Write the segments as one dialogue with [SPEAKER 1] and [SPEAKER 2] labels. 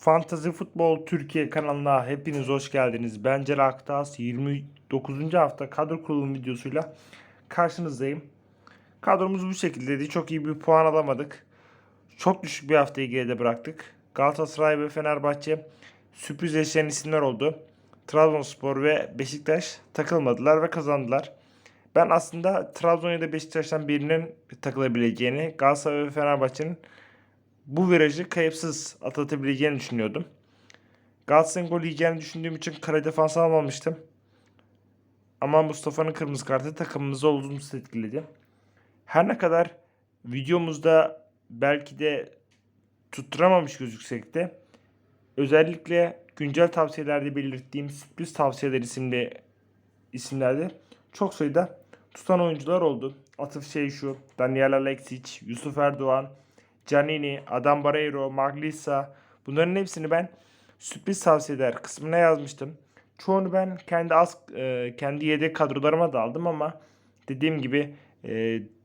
[SPEAKER 1] Fantasy Futbol Türkiye kanalına hepiniz hoş geldiniz. Ben Celal Aktas 29. hafta kadro kurulum videosuyla karşınızdayım. Kadromuz bu şekildeydi. Çok iyi bir puan alamadık. Çok düşük bir haftayı geride bıraktık. Galatasaray ve Fenerbahçe sürpriz yaşayan isimler oldu. Trabzonspor ve Beşiktaş takılmadılar ve kazandılar. Ben aslında Trabzon ya da Beşiktaş'tan birinin takılabileceğini, Galatasaray ve Fenerbahçe'nin bu virajı kayıpsız atlatabileceğini düşünüyordum. Galatasaray'ın gol yiyeceğini düşündüğüm için kara defans almamıştım. Ama Mustafa'nın kırmızı kartı takımımızı olumsuz etkiledi. Her ne kadar videomuzda belki de tutturamamış gözüksek de özellikle güncel tavsiyelerde belirttiğim sürpriz tavsiyeler isimli isimlerde çok sayıda tutan oyuncular oldu. Atıf Şeyşu, Daniel Alexic, Yusuf Erdoğan, Canini, Adam Barreiro, Maglisa bunların hepsini ben sürpriz tavsiyeler kısmına yazmıştım. Çoğunu ben kendi az e, kendi yedek kadrolarıma da aldım ama dediğim gibi e,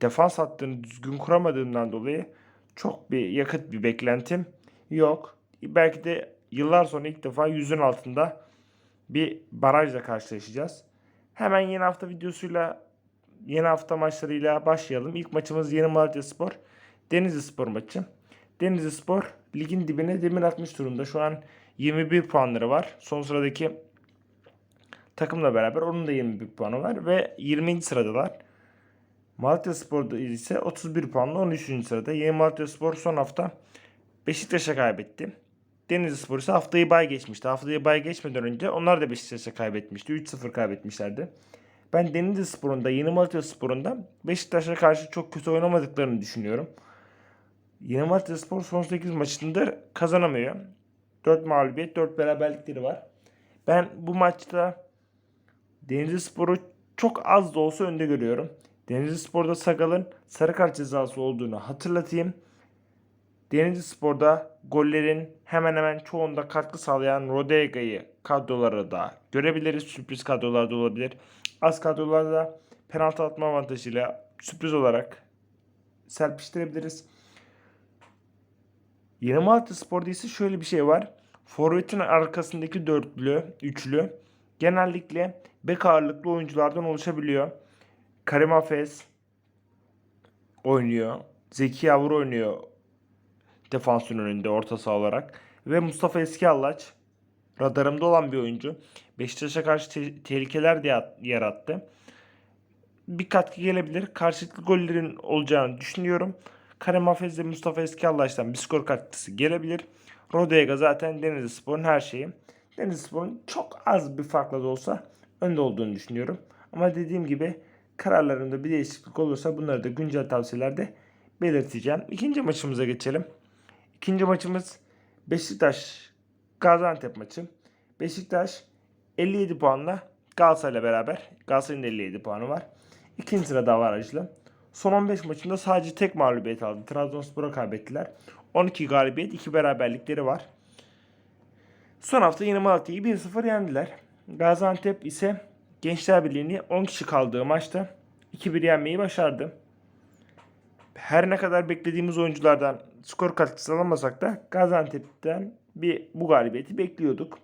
[SPEAKER 1] defans hattını düzgün kuramadığımdan dolayı çok bir yakıt bir beklentim yok. Belki de yıllar sonra ilk defa yüzün altında bir barajla karşılaşacağız. Hemen yeni hafta videosuyla yeni hafta maçlarıyla başlayalım. İlk maçımız Yeni Malatya Spor. Denizli Spor maçı. Denizli Spor ligin dibine demir atmış durumda. Şu an 21 puanları var. Son sıradaki takımla beraber onun da 21 puanı var ve 20. sıradalar. Malatya Spor'da ise 31 puanla 13. sırada. Yeni Malatya Spor son hafta Beşiktaş'a kaybetti. Denizli Spor ise haftayı bay geçmişti. Haftayı bay geçmeden önce onlar da Beşiktaş'a kaybetmişti. 3-0 kaybetmişlerdi. Ben Denizli Spor'un da Yeni Malatya Spor'un da Beşiktaş'a karşı çok kötü oynamadıklarını düşünüyorum. Yeni Malatya Spor son 8 maçında kazanamıyor. 4 mağlubiyet, 4 beraberlikleri var. Ben bu maçta Denizli Spor'u çok az da olsa önde görüyorum. Denizli Spor'da Sagal'ın sarı kart cezası olduğunu hatırlatayım. Denizli Spor'da gollerin hemen hemen çoğunda katkı sağlayan Rodega'yı kadrolara da görebiliriz. Sürpriz kadrolarda olabilir. Az kadrolarda penaltı atma avantajıyla sürpriz olarak serpiştirebiliriz. Yeni Malatya Spor'da ise şöyle bir şey var. Forvet'in arkasındaki dörtlü, üçlü genellikle bek ağırlıklı oyunculardan oluşabiliyor. Karim Hafez oynuyor. Zeki Yavru oynuyor defansın önünde orta saha olarak. Ve Mustafa Eskiallaç radarımda olan bir oyuncu. Beşiktaş'a karşı te- tehlikeler de yarattı. Bir katkı gelebilir. Karşılıklı gollerin olacağını düşünüyorum. Karim Hafez ve Mustafa Eskiallaç'tan bir skor katkısı gelebilir. Rodega zaten Denizli Spor'un her şeyi. Denizli Spor'un çok az bir farkla da olsa önde olduğunu düşünüyorum. Ama dediğim gibi kararlarında bir değişiklik olursa bunları da güncel tavsiyelerde belirteceğim. İkinci maçımıza geçelim. İkinci maçımız Beşiktaş Gaziantep maçı. Beşiktaş 57 puanla Galatasaray'la beraber. Galatasaray'ın da 57 puanı var. İkinci sırada avarajlı. Son 15 maçında sadece tek mağlubiyet aldı. Trabzonspor'a kaybettiler. 12 galibiyet, 2 beraberlikleri var. Son hafta yine Malatya'yı 1-0 yendiler. Gaziantep ise Gençler Birliği'ni 10 kişi kaldığı maçta 2-1 yenmeyi başardı. Her ne kadar beklediğimiz oyunculardan skor katkısı alamasak da Gaziantep'ten bir bu galibiyeti bekliyorduk.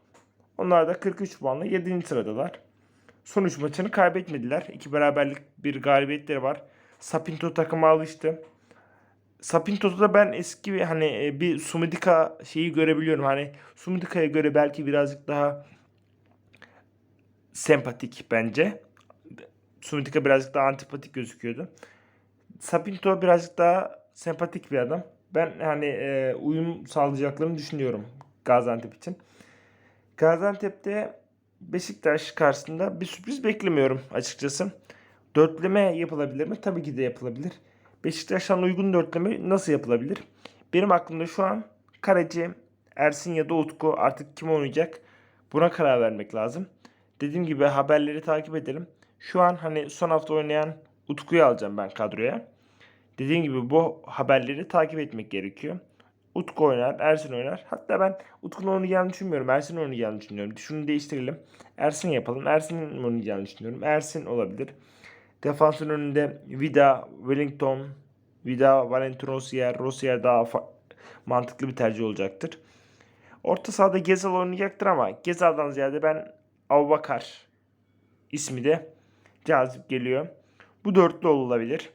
[SPEAKER 1] Onlar da 43 puanla 7. sıradalar. Son 3 maçını kaybetmediler. 2 beraberlik bir galibiyetleri var. Sapinto takıma alıştı. Sapinto'da ben eski hani e, bir Sumidika şeyi görebiliyorum. Hani Sumidika'ya göre belki birazcık daha sempatik bence. Sumidika birazcık daha antipatik gözüküyordu. Sapinto birazcık daha sempatik bir adam. Ben hani e, uyum sağlayacaklarını düşünüyorum Gaziantep için. Gaziantep'te Beşiktaş karşısında bir sürpriz beklemiyorum açıkçası. Dörtleme yapılabilir mi? Tabii ki de yapılabilir. Beşiktaş'tan uygun dörtleme nasıl yapılabilir? Benim aklımda şu an kaleci Ersin ya da Utku artık kim oynayacak buna karar vermek lazım. Dediğim gibi haberleri takip edelim. Şu an hani son hafta oynayan Utku'yu alacağım ben kadroya. Dediğim gibi bu haberleri takip etmek gerekiyor. Utku oynar, Ersin oynar. Hatta ben Utku'nun oynayacağını düşünmüyorum. Ersin oynayacağını düşünüyorum. Şunu değiştirelim. Ersin yapalım. Ersin'in oynayacağını düşünüyorum. Ersin olabilir. Defansın önünde Vida, Wellington, Vida, Valentin Rossier. Rossier daha mantıklı bir tercih olacaktır. Orta sahada Gezal oynayacaktır ama Gezal'dan ziyade ben Abubakar ismi de cazip geliyor. Bu dörtlü olabilir.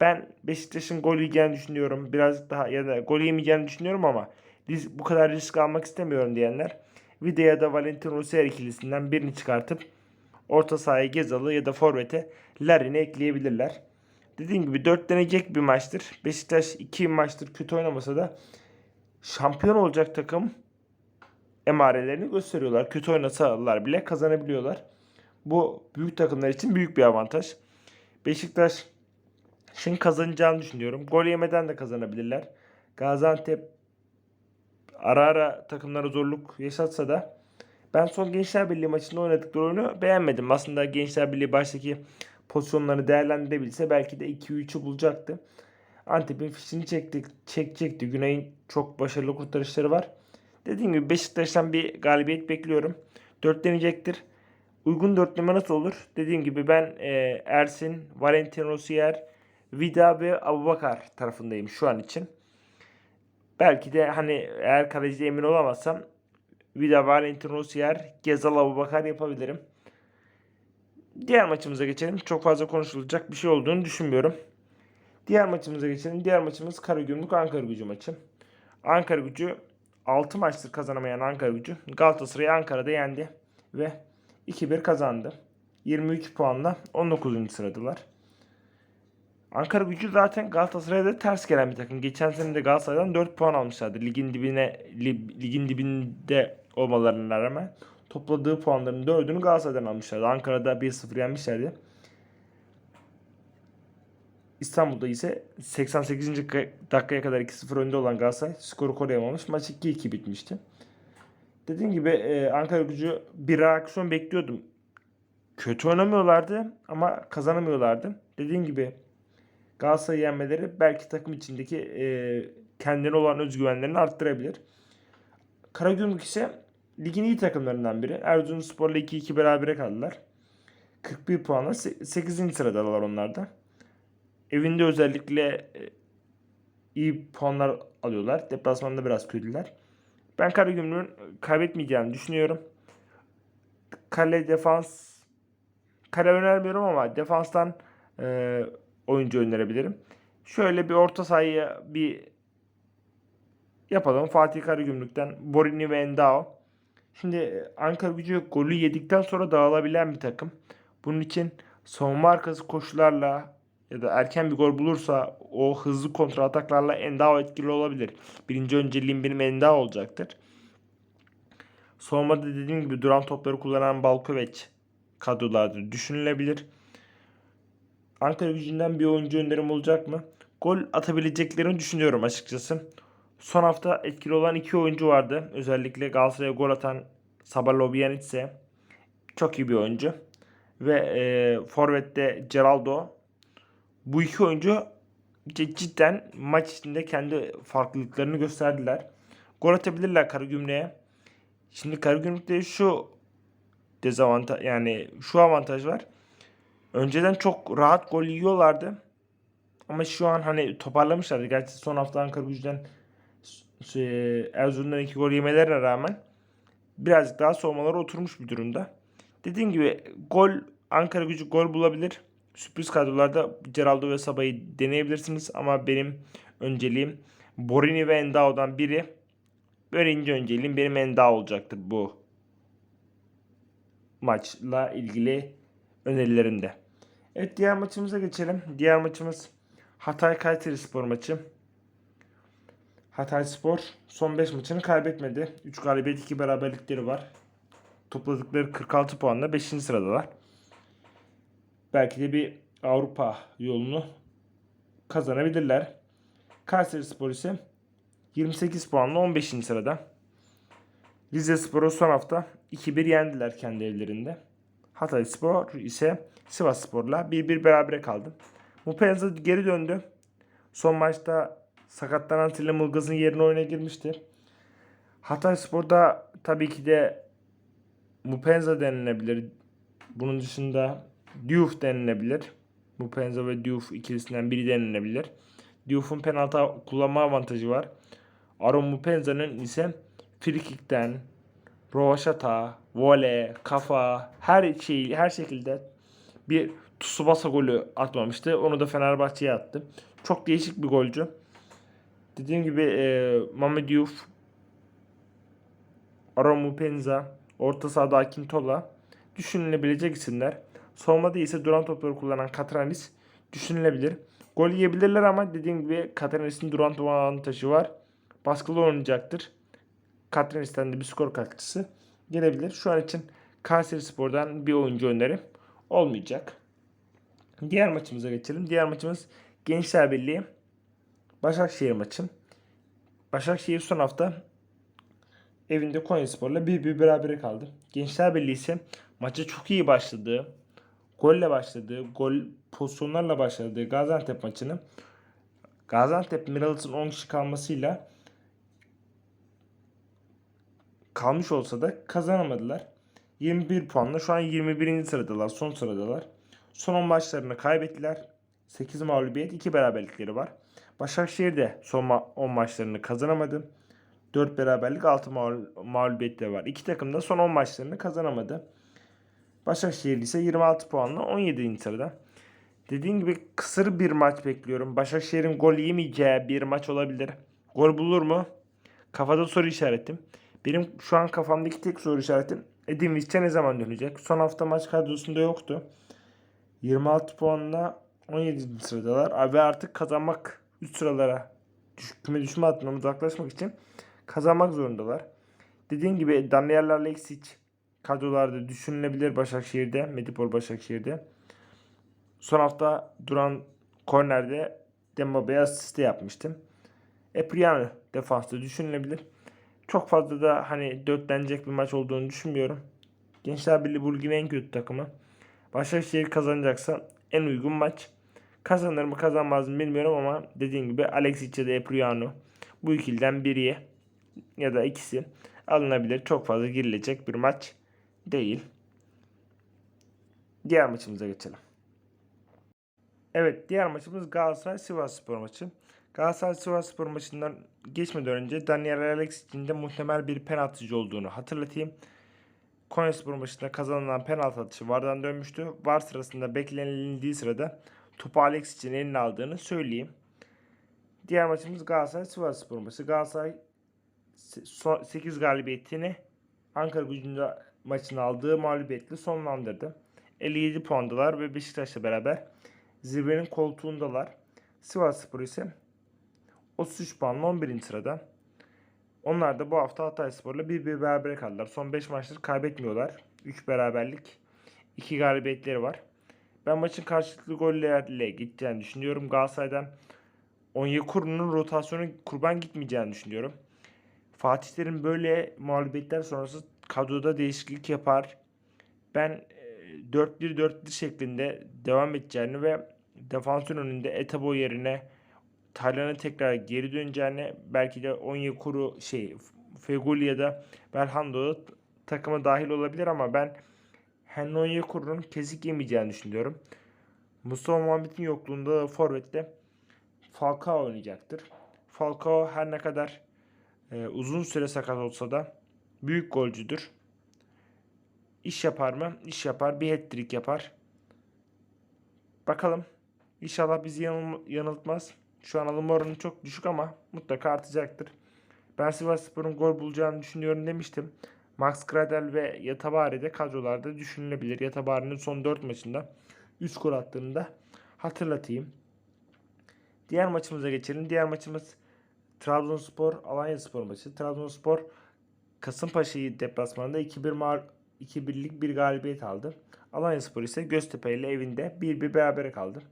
[SPEAKER 1] Ben Beşiktaş'ın gol yiyeceğini düşünüyorum. Birazcık daha ya da gol yemeyeceğini düşünüyorum ama bu kadar risk almak istemiyorum diyenler Vida ya da Valentin Rossier ikilisinden birini çıkartıp orta sahaya Gezal'ı ya da Forvet'e Larin'i ekleyebilirler. Dediğim gibi 4 deneyecek bir maçtır. Beşiktaş 2 maçtır kötü oynamasa da şampiyon olacak takım emarelerini gösteriyorlar. Kötü oynasalar bile kazanabiliyorlar. Bu büyük takımlar için büyük bir avantaj. Beşiktaş şimdi kazanacağını düşünüyorum. Gol yemeden de kazanabilirler. Gaziantep ara ara takımlara zorluk yaşatsa da ben son Gençler Birliği maçında oynadıkları oyunu beğenmedim. Aslında Gençler Birliği baştaki pozisyonlarını değerlendirebilse belki de 2-3'ü bulacaktı. Antep'in fişini çekti, çekecekti. Güney'in çok başarılı kurtarışları var. Dediğim gibi Beşiktaş'tan bir galibiyet bekliyorum. Dörtlenecektir. Uygun dörtleme nasıl olur? Dediğim gibi ben e, Ersin, Valentin Rossier, Vida ve Abubakar tarafındayım şu an için. Belki de hani eğer kalecide emin olamazsam Vida, Valentin Rossier, Gezal, Abubakar yapabilirim. Diğer maçımıza geçelim. Çok fazla konuşulacak bir şey olduğunu düşünmüyorum. Diğer maçımıza geçelim. Diğer maçımız Karagümrük Ankara Gücü maçı. Ankara Gücü 6 maçtır kazanamayan Ankara Gücü Galatasaray'ı Ankara'da yendi ve 2-1 kazandı. 23 puanla 19. sıradalar. Ankara Gücü zaten Galatasaray'a da ters gelen bir takım. Geçen sene de Galatasaray'dan 4 puan almışlardı. Ligin dibine li- ligin dibinde olmalarına rağmen topladığı puanların 4'ünü Galatasaray'dan almışlardı. Ankara'da 1-0 yenmişlerdi. İstanbul'da ise 88. dakikaya kadar 2-0 önde olan Galatasaray skoru koruyamamış. Maç 2-2 bitmişti. Dediğim gibi e, Ankara gücü bir reaksiyon bekliyordum. Kötü oynamıyorlardı ama kazanamıyorlardı. Dediğim gibi Galatasaray'ı yenmeleri belki takım içindeki e, kendine olan özgüvenlerini arttırabilir. Karagümrük ise ligin iyi takımlarından biri. Erzurumspor'la 2-2 berabere kaldılar. 41 puanla 8. sıradalar onlar da. Evinde özellikle e, iyi puanlar alıyorlar. Deplasmanda biraz kötüler. Ben Karagümrük'ün kaybetmeyeceğini düşünüyorum. Kale defans kale önermiyorum ama defanstan e, oyuncu önerebilirim. Şöyle bir orta sahaya bir yapalım. Fatih Karagümrük'ten Borini ve Endao. Şimdi Ankara gücü golü yedikten sonra dağılabilen bir takım. Bunun için savunma arkası koşularla ya da erken bir gol bulursa o hızlı kontra ataklarla Endao etkili olabilir. Birinci önceliğim benim Endao olacaktır. Savunmada dediğim gibi duran topları kullanan Balkoveç kadrolarda düşünülebilir. Ankara gücünden bir oyuncu önerim olacak mı? Gol atabileceklerini düşünüyorum açıkçası. Son hafta etkili olan iki oyuncu vardı. Özellikle Galatasaray'a gol atan Sabah Lobyanitse çok iyi bir oyuncu. Ve e, Forvet'te Geraldo. Bu iki oyuncu cidden maç içinde kendi farklılıklarını gösterdiler. Gol atabilirler Karagümrük'e. Şimdi Karagümrük'te şu dezavantaj yani şu avantaj var. Önceden çok rahat gol yiyorlardı. Ama şu an hani toparlamışlardı. Gerçi son hafta Ankara gücüden Erzurum'dan iki gol yemelerine rağmen birazcık daha soğumaları oturmuş bir durumda. Dediğim gibi gol Ankara gücü gol bulabilir. Sürpriz kadrolarda Geraldo ve Sabah'ı deneyebilirsiniz ama benim önceliğim Borini ve Endao'dan biri. Birinci önceliğim benim Endao olacaktır bu maçla ilgili önerilerimde. Evet diğer maçımıza geçelim. Diğer maçımız Hatay Kayseri Spor maçı. Hatay Spor son 5 maçını kaybetmedi. 3 galibiyet 2 beraberlikleri var. Topladıkları 46 puanla 5. sıradalar. Belki de bir Avrupa yolunu kazanabilirler. Kayseri Spor ise 28 puanla 15. sırada. Rize Spor'u son hafta 2-1 yendiler kendi evlerinde. Hatay Spor ise Sivas Spor'la 1-1 berabere kaldı. Mupenza geri döndü. Son maçta sakatlanan Atilla Mılgaz'ın yerine oyuna girmişti. Hatay Spor'da tabii ki de Mupenza denilebilir. Bunun dışında Diouf denilebilir. Mupenza ve Diouf ikilisinden biri denilebilir. Diouf'un penaltı kullanma avantajı var. Aron Mupenza'nın ise frikikten, rovaşata, vole, kafa her şeyi her şekilde bir Tsubasa golü atmamıştı. Onu da Fenerbahçe'ye attı. Çok değişik bir golcü. Dediğim gibi e, Mehmet Diouf, Aron Mupenza, orta sahada Akintola düşünülebilecek isimler. Savunmada ise duran topları kullanan Katranis düşünülebilir. Gol yiyebilirler ama dediğim gibi Katranis'in duran top avantajı var. Baskılı oynayacaktır. Katranis'ten de bir skor katkısı gelebilir. Şu an için Kayseri Spor'dan bir oyuncu önerim olmayacak. Diğer maçımıza geçelim. Diğer maçımız Gençler Birliği Başakşehir maçı. Başakşehir son hafta evinde Konyaspor'la bir bir berabere kaldı. Gençler Birliği ise maça çok iyi başladığı, golle başladığı, gol pozisyonlarla başladığı Gaziantep maçını Gaziantep Miralıt'ın 10 kişi kalmasıyla kalmış olsa da kazanamadılar. 21 puanla şu an 21. sıradalar, son sıradalar. Son 10 maçlarını kaybettiler. 8 mağlubiyet, 2 beraberlikleri var. Başakşehir de son ma- 10 maçlarını kazanamadı. 4 beraberlik, 6 mağl- mağlubiyetleri var. İki takım da son 10 maçlarını kazanamadı. Başakşehir ise 26 puanla 17. sırada. Dediğim gibi kısır bir maç bekliyorum. Başakşehir'in gol yemeyeceği bir maç olabilir. Gol bulur mu? Kafada soru işaretim. Benim şu an kafamdaki tek soru işaretim Edin Visca ne zaman dönecek? Son hafta maç kadrosunda yoktu. 26 puanla 17. sıradalar. Ve artık kazanmak üst sıralara küme düşme hattından uzaklaşmak için kazanmak zorundalar. Dediğim gibi Daniel Alexic kadrolarda düşünülebilir Başakşehir'de, Medipol Başakşehir'de. Son hafta duran kornerde Dembaba'ya asiste yapmıştım. Epriano defansta düşünülebilir. Çok fazla da hani dörtlenecek bir maç olduğunu düşünmüyorum. Gençler Birliği bu ligin en kötü takımı. Başakşehir kazanacaksa en uygun maç. Kazanır mı kazanmaz mı bilmiyorum ama dediğim gibi Alexic ya da Epriano bu ikiliden biri ya da ikisi alınabilir. Çok fazla girilecek bir maç değil. Diğer maçımıza geçelim. Evet diğer maçımız Galatasaray Sivasspor maçı. Galatasaray Sivasspor maçından geçmeden önce Daniel Alexic'in de muhtemel bir penaltıcı olduğunu hatırlatayım. Konyaspor maçında kazanılan penaltı atışı VAR'dan dönmüştü. VAR sırasında beklenildiği sırada topu Alexic'in eline aldığını söyleyeyim. Diğer maçımız Galatasaray Sivasspor maçı. Galatasaray 8 galibiyetini Ankara gücünde maçını aldığı mağlubiyetle sonlandırdı. 57 puandalar ve Beşiktaş'la beraber zirvenin koltuğundalar. Sivasspor ise 33 puanla 11. sırada. Onlar da bu hafta Hatayspor'la bir bir beraber kaldılar. Son 5 maçları kaybetmiyorlar. 3 beraberlik, 2 galibiyetleri var. Ben maçın karşılıklı gollerle gideceğini düşünüyorum. Galatasaray'dan Onyekuru'nun rotasyonu kurban gitmeyeceğini düşünüyorum. Fatih Terim böyle mağlubiyetler sonrası kadroda değişiklik yapar. Ben 4-1-4-1 şeklinde devam edeceğini ve defansın önünde Etabo yerine Taylan'a tekrar geri döneceğini belki de Onyekuru şey Feguli ya da Belhando takıma dahil olabilir ama ben Henry Onyekuru'nun kesik yemeyeceğini düşünüyorum. Mustafa Muhammed'in yokluğunda Forvet'te Falcao oynayacaktır. Falcao her ne kadar e, uzun süre sakat olsa da büyük golcüdür. İş yapar mı? İş yapar. Bir hat-trick yapar. Bakalım. İnşallah bizi yanıl yanıltmaz. Şu an alım oranı çok düşük ama mutlaka artacaktır. Ben Sivasspor'un gol bulacağını düşünüyorum demiştim. Max Gradel ve Yatabari de kadrolarda düşünülebilir. Yatabari'nin son 4 maçında 3 gol attığını da hatırlatayım. Diğer maçımıza geçelim. Diğer maçımız Trabzonspor Alanyaspor maçı. Trabzonspor Kasımpaşa'yı deplasmanında 2-1 mağ 2-1'lik bir galibiyet aldı. Alanyaspor ise Göztepe ile evinde 1-1 berabere kaldı.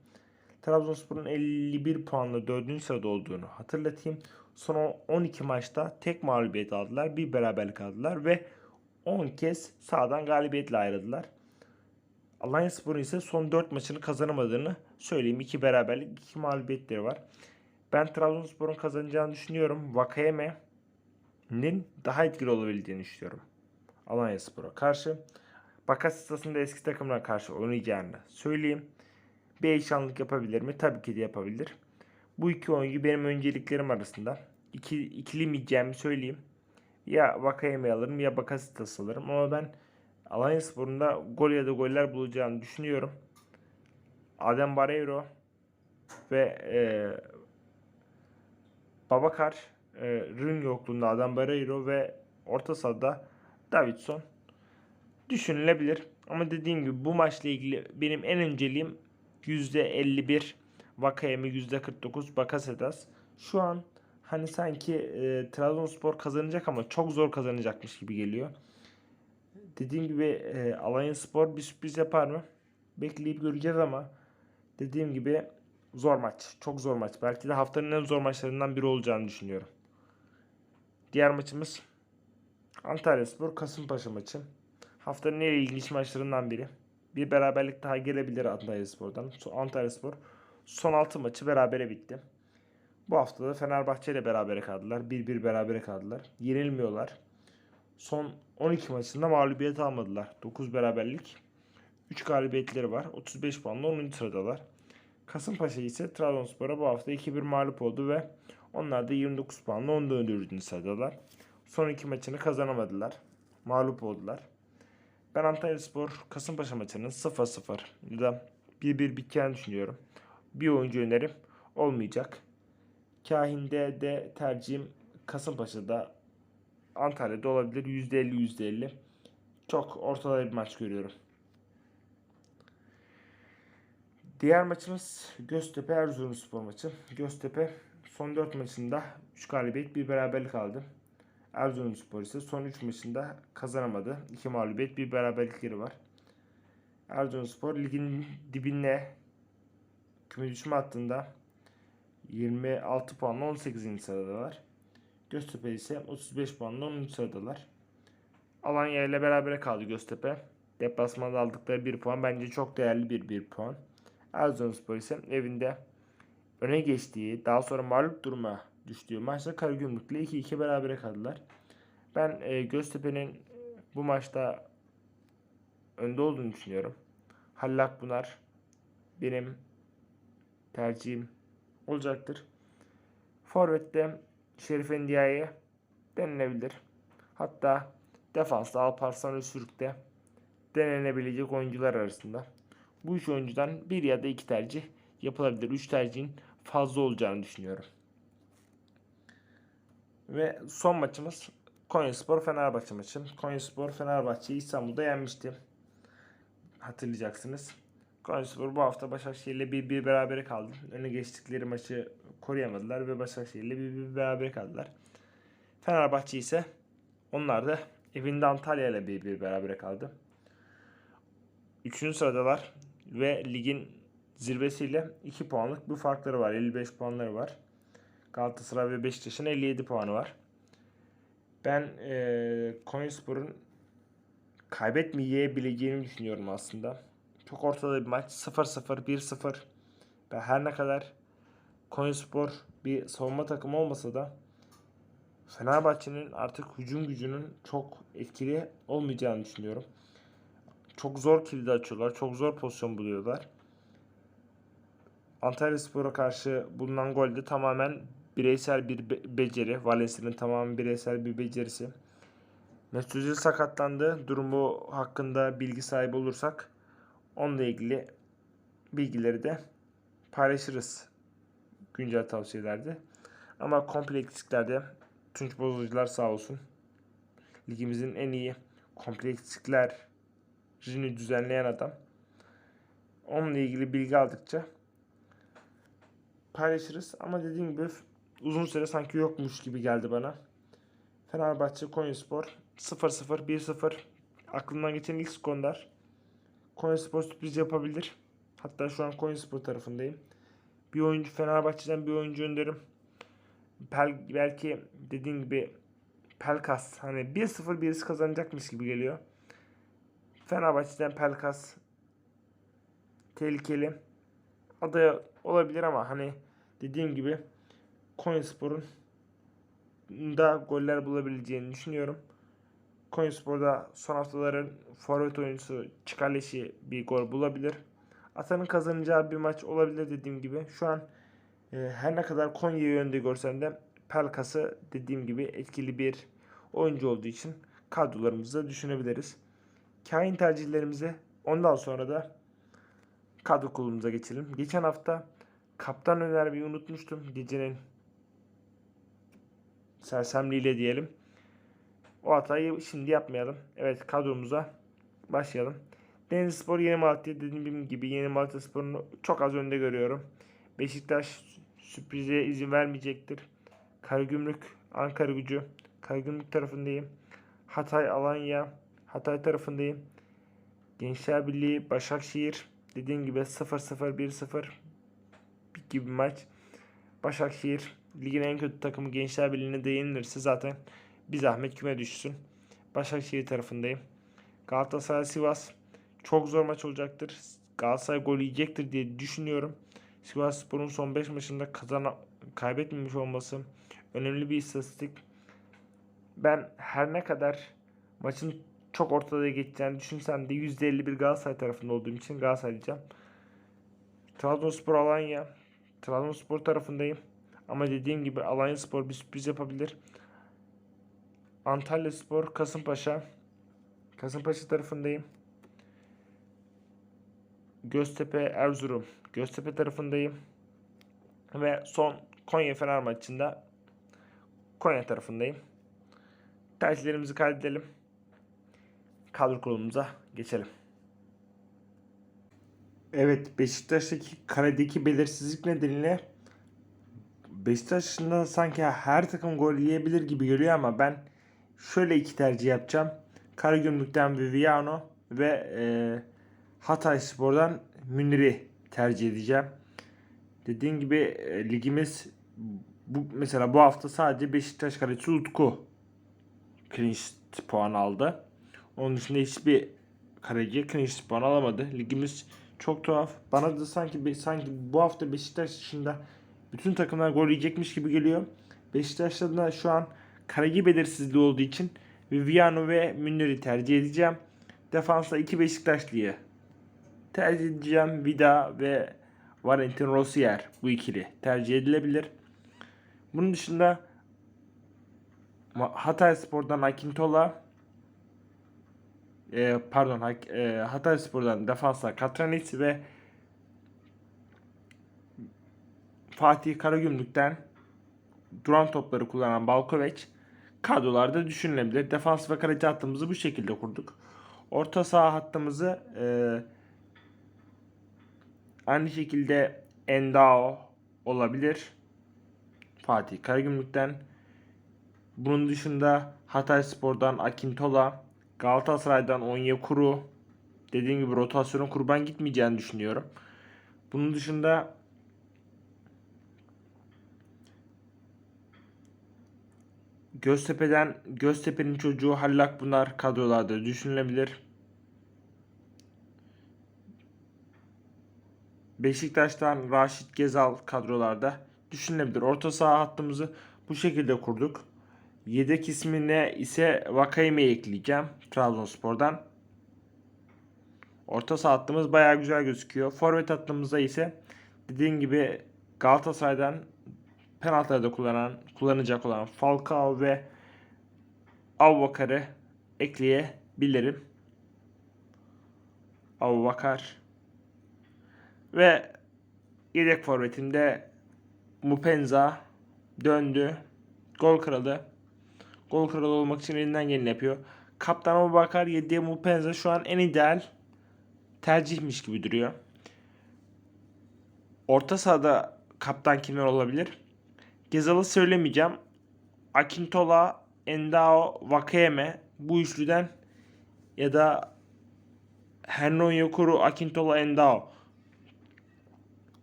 [SPEAKER 1] Trabzonspor'un 51 puanla 4. sırada olduğunu hatırlatayım. Son 12 maçta tek mağlubiyet aldılar. Bir beraberlik aldılar ve 10 kez sağdan galibiyetle ayrıldılar. Alanyaspor'un ise son 4 maçını kazanamadığını söyleyeyim. 2 beraberlik, 2 mağlubiyetleri var. Ben Trabzonspor'un kazanacağını düşünüyorum. Vakayeme'nin daha etkili olabildiğini düşünüyorum. Alanyaspor'a karşı. Bakasetas'ın da eski takımına karşı oynayacağını söyleyeyim. Bir eşanlık yapabilir mi? Tabii ki de yapabilir. Bu iki oyuncu benim önceliklerim arasında. iki, ikili mi diyeceğimi söyleyeyim. Ya Vakayeme alırım ya Bakasitas alırım. Ama ben Alanya Spor'unda gol ya da goller bulacağını düşünüyorum. Adem Barreiro ve e, Babakar e, Rün yokluğunda Adem Barreiro ve orta sahada Davidson düşünülebilir. Ama dediğim gibi bu maçla ilgili benim en önceliğim %51 Vakayeme %49 Bakasetas. Şu an hani sanki e, Trabzonspor kazanacak ama çok zor kazanacakmış gibi geliyor. Dediğim gibi e, Alanya Spor bir sürpriz yapar mı? Bekleyip göreceğiz ama dediğim gibi zor maç. Çok zor maç. Belki de haftanın en zor maçlarından biri olacağını düşünüyorum. Diğer maçımız Antalyaspor Kasımpaşa maçı. Haftanın en ilginç maçlarından biri. Bir beraberlik daha gelebilir Antalyaspor'dan. Antalyaspor son 6 maçı berabere bitti. Bu hafta da Fenerbahçe ile berabere kaldılar. 1-1 berabere kaldılar. Yenilmiyorlar. Son 12 maçında mağlubiyet almadılar. 9 beraberlik. 3 galibiyetleri var. 35 puanla 10. sıradalar. Kasımpaşa ise Trabzonspor'a bu hafta 2-1 mağlup oldu ve onlar da 29 puanla 14. sıradalar. Son iki maçını kazanamadılar. Mağlup oldular. Ben Antalyaspor Kasımpaşa maçının 0-0 ya da 1-1 biteceğini düşünüyorum. Bir oyuncu önerim olmayacak. Kahin'de de tercihim Kasımpaşa'da Antalya'da olabilir. %50 %50. Çok ortada bir maç görüyorum. Diğer maçımız Göztepe Erzurumspor maçı. Göztepe son 4 maçında 3 galibiyet, 1 beraberlik aldı. Erzurumspor ise son 3 maçında kazanamadı. 2 mağlubiyet, 1 beraberlikleri var. Erzurumspor ligin dibinde küme düşme hattında 26 puanla 18. sıradalar. Göztepe ise 35 puanla 10. sıradalar. Alanya ile berabere kaldı Göztepe. Deplasmanda aldıkları 1 puan bence çok değerli bir 1 puan. Erzurumspor ise evinde öne geçtiği, daha sonra mağlup duruma düştüğü maçta Karagümrük'le 2-2 berabere kaldılar. Ben e, Göztepe'nin bu maçta önde olduğunu düşünüyorum. Hallak Bunar benim tercihim olacaktır. Forvet'te Şerif Endia'ya denilebilir. Hatta defansta Alparslan Öztürk'te denenebilecek oyuncular arasında. Bu üç oyuncudan bir ya da iki tercih yapılabilir. Üç tercihin fazla olacağını düşünüyorum. Ve son maçımız Konyaspor Fenerbahçe maçı. Konyaspor Fenerbahçe'yi İstanbul'da yenmişti. Hatırlayacaksınız. Konyaspor bu hafta Başakşehir'le bir bir berabere kaldı. Öne geçtikleri maçı koruyamadılar ve Başakşehir'le bir bir berabere kaldılar. Fenerbahçe ise onlar da evinde Antalya ile bir bir berabere kaldı. Üçüncü sıradalar ve ligin zirvesiyle 2 puanlık bir farkları var. 55 puanları var. Galatasaray ve Beşiktaş'ın 57 puanı var. Ben e, Konyaspor'un kaybetmeyebileceğini düşünüyorum aslında. Çok ortada bir maç. 0-0, 1-0. Ve her ne kadar Konyaspor bir savunma takımı olmasa da Fenerbahçe'nin artık hücum gücünün çok etkili olmayacağını düşünüyorum. Çok zor kilidi açıyorlar. Çok zor pozisyon buluyorlar. Antalya Spor'a karşı bulunan gol de tamamen bireysel bir be- beceri. Valencia'nın tamamen bireysel bir becerisi. Mesut Özil sakatlandı. Durumu hakkında bilgi sahibi olursak onunla ilgili bilgileri de paylaşırız güncel tavsiyelerde. Ama komple eksiklerde Tunç Bozucular sağ olsun. Ligimizin en iyi komple eksiklerini düzenleyen adam. Onunla ilgili bilgi aldıkça paylaşırız. Ama dediğim gibi uzun süre sanki yokmuş gibi geldi bana. Fenerbahçe Konyaspor 0-0 1-0 aklımdan geçen ilk skorlar. Konyaspor sürpriz yapabilir. Hatta şu an Konyaspor tarafındayım. Bir oyuncu Fenerbahçe'den bir oyuncu önderim. Pel, belki dediğim gibi Pelkas hani 1-0 birisi kazanacakmış gibi geliyor. Fenerbahçe'den Pelkas tehlikeli aday olabilir ama hani dediğim gibi Konyaspor'un da goller bulabileceğini düşünüyorum. Konyaspor'da son haftaların forvet oyuncusu Çikaleşi bir gol bulabilir. Atanın kazanacağı bir maç olabilir dediğim gibi. Şu an e, her ne kadar Konya'yı önde görsem de Pelkas'ı dediğim gibi etkili bir oyuncu olduğu için kadrolarımızda düşünebiliriz. Kain tercihlerimize ondan sonra da kadro kurulumuza geçelim. Geçen hafta kaptan önermeyi unutmuştum. Gecenin sersemliğiyle diyelim. O hatayı şimdi yapmayalım. Evet kadromuza başlayalım. Denizlispor Yeni Malatya dediğim gibi Yeni Malatya Spor'unu çok az önde görüyorum. Beşiktaş sürprize izin vermeyecektir. Karagümrük, Ankara gücü. Karagümrük tarafındayım. Hatay, Alanya, Hatay tarafındayım. Gençler Birliği, Başakşehir. Dediğim gibi 0-0-1-0 gibi maç. Başakşehir ligin en kötü takımı Gençler Birliği'ne de zaten bir zahmet küme düşsün. Başakşehir tarafındayım. Galatasaray Sivas çok zor maç olacaktır. Galatasaray gol yiyecektir diye düşünüyorum. Sivas Spor'un son 5 maçında kazana kaybetmemiş olması önemli bir istatistik. Ben her ne kadar maçın çok ortada geçeceğini düşünsem de %51 Galatasaray tarafında olduğum için Galatasaray diyeceğim. Trabzonspor Alanya. Trabzonspor tarafındayım. Ama dediğim gibi Alanya Spor bir sürpriz yapabilir. Antalya Spor, Kasımpaşa. Kasımpaşa tarafındayım. Göztepe, Erzurum. Göztepe tarafındayım. Ve son Konya Fener maçında Konya tarafındayım. Tercihlerimizi kaydedelim. Kadro kurulumuza geçelim. Evet Beşiktaş'taki kaledeki belirsizlik nedeniyle Beşiktaş'ın da sanki her takım gol yiyebilir gibi geliyor ama ben şöyle iki tercih yapacağım. Karagümrük'ten Viviano ve e, Hatay Spor'dan Münir'i tercih edeceğim. Dediğim gibi e, ligimiz bu mesela bu hafta sadece Beşiktaş kalecisi Utku sheet puan aldı. Onun dışında hiçbir kaleci sheet puan alamadı. Ligimiz çok tuhaf. Bana da sanki sanki bu hafta Beşiktaş dışında bütün takımlar gol yiyecekmiş gibi geliyor. Beşiktaş'ta da şu an kaleci belirsizliği olduğu için Viviano ve Münir'i tercih edeceğim. Defansta iki Beşiktaşlıyı tercih edeceğim. Vida ve Valentin Rossier bu ikili tercih edilebilir. Bunun dışında Hatay Spor'dan Akintola e, pardon e, Hatay Spor'dan defansa Katranis ve Fatih Karagümrük'ten duran topları kullanan Balkoveç kadrolarda düşünülebilir. Defans ve kaleci hattımızı bu şekilde kurduk. Orta saha hattımızı e, aynı şekilde Endao olabilir. Fatih Karagümrük'ten. Bunun dışında Hatay Spor'dan Akintola, Galatasaray'dan Onyekuru. Dediğim gibi rotasyonun kurban gitmeyeceğini düşünüyorum. Bunun dışında Göztepe'den Göztepe'nin çocuğu Hallak bunlar kadrolarda düşünülebilir. Beşiktaş'tan Raşit Gezal kadrolarda düşünülebilir. Orta saha hattımızı bu şekilde kurduk. Yedek ismine ise Vakayeme'yi ekleyeceğim Trabzonspor'dan. Orta saha hattımız bayağı güzel gözüküyor. Forvet hattımızda ise dediğim gibi Galatasaray'dan penaltılarda kullanan, kullanacak olan Falcao ve Abubakar'ı ekleyebilirim. Abubakar ve yedek forvetinde Mupenza döndü. Gol kralı. Gol kralı olmak için elinden geleni yapıyor. Kaptan Abubakar 7'ye Mupenza şu an en ideal tercihmiş gibi duruyor. Orta sahada kaptan kimler olabilir? Gezal'ı söylemeyeceğim. Akintola, Endao, Vakayeme bu üçlüden ya da Hernon Yokuru, Akintola, Endao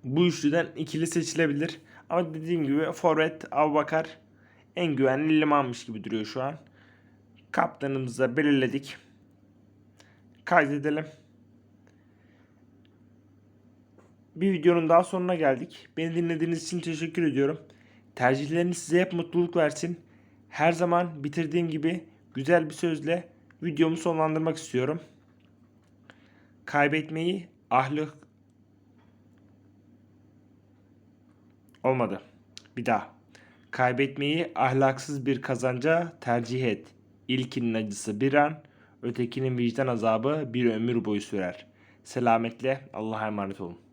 [SPEAKER 1] bu üçlüden ikili seçilebilir. Ama dediğim gibi Forvet Abubakar en güvenli limanmış gibi duruyor şu an. Kaptanımızı da belirledik. Kaydedelim. Bir videonun daha sonuna geldik. Beni dinlediğiniz için teşekkür ediyorum. Tercihleriniz size hep mutluluk versin. Her zaman bitirdiğim gibi güzel bir sözle videomu sonlandırmak istiyorum. Kaybetmeyi ahlak olmadı. Bir daha. Kaybetmeyi ahlaksız bir kazanca tercih et. İlkinin acısı bir an, ötekinin vicdan azabı bir ömür boyu sürer. Selametle Allah'a emanet olun.